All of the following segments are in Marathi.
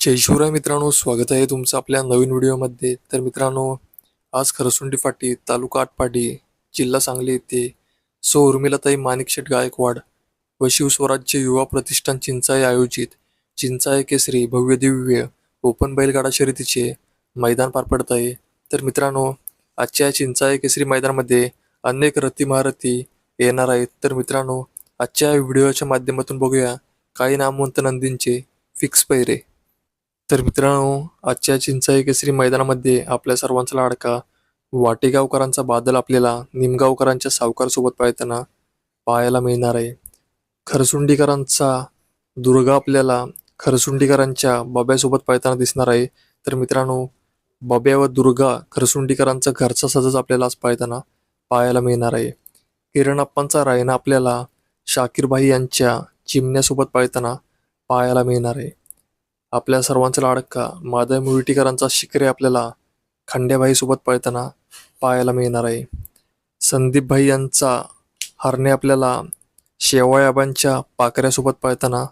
जय शिवराय मित्रांनो स्वागत आहे तुमचं आपल्या नवीन व्हिडिओमध्ये. तर मित्रांनो आज खरसुंडी फाटी तालुका आटपाडी जिल्हा सांगली येथे सो उर्मिलाताई माणिकशेठ गायकवाड व शिवस्वराज्य युवा प्रतिष्ठान चिंचाई आयोजित चिंचाई केसरी भव्य दिव्य ओपन बैलगाडा शर्यतीचे मैदान पार पडत आहे. तर मित्रांनो आजच्या चिंचाई केसरी मैदानामध्ये अनेक रथी महारथी येणार आहेत. तर मित्रांनो आजच्या या व्हिडिओच्या माध्यमातून बघूया काही नामवंत नंदींचे फिक्स पैरे. तर मित्रांनो आजच्या चिंचाई केसरी मैदानामध्ये आपल्या सर्वांचा लाडका वाटेगावकरांचा बादल आपल्याला निमगावकरांच्या सावकारसोबत पाहताना पाहायला मिळणार आहे. खरसुंडीकरांचा दुर्गा आपल्याला खरसुंडीकरांच्या बब्यासोबत पाहताना दिसणार आहे. तर मित्रांनो बब्या व दुर्गा खरसुंडीकरांचा घरचा सजच आपल्याला आज पाहताना पाहायला मिळणार आहे. किरण अप्पांचा रायना आपल्याला शाकीरबाई यांच्या चिमण्यासोबत पाहताना पाहायला मिळणार आहे. आपल्या सर्वांचा लाडका. माधव मुर्टीकरांचा शिकरे आपल्याला. खंड्याबाईसोबत पळताना पाहायला मिळणार आहे. संदीपभाई यांचा हरणे आपल्याला शेवयाबांच्या पाकऱ्यासोबत पळताना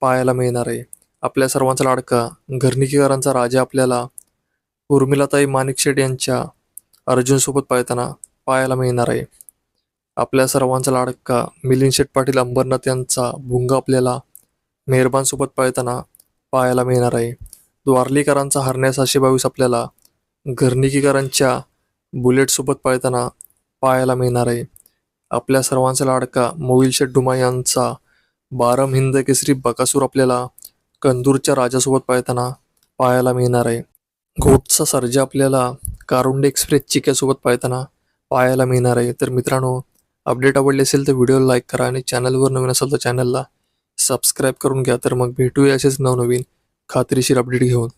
पाहायला मिळणार आहे. आपल्या सर्वांचा लाडका. घरनिकीकरांचा राजा आपल्याला उर्मिलाताई माणिकशेठ यांच्या अर्जुनसोबत पळताना पाहायला मिळणार आहे. आपल्या सर्वांचा लाडका मिलिंद शेठ पाटील अंबरनाथ यांचा भुंगा आपल्याला मेहरबानसोबत पळताना पाहायला मिळणार आहे. द्वारलीकरांचा हरण्यास सहाशे बावीस आपल्याला. घरनिकीकरांच्या बुलेटसोबत पळताना पाहायला मिळणार आहे. आपल्या सर्वांचा लाडका मोविलशेठ डुमा यांचा बारम हिंद केसरी बकासूर आपल्याला कंदूरच्या राजासोबत पळताना पाहायला मिळणार आहे. घोटचा सर्जा आपल्याला कारुंडे एक्सप्रेस चिक्यासोबत पाळताना पाहायला मिळणार आहे. तर मित्रांनो अपडेट आवडले असेल तर व्हिडिओला लाईक करा आणि चॅनलवर नवीन असेल तर चॅनलला सबस्क्राईब करून घ्या तर मग भेटूया असेच नवनवीन खात्रीशीर अपडेट घेऊन.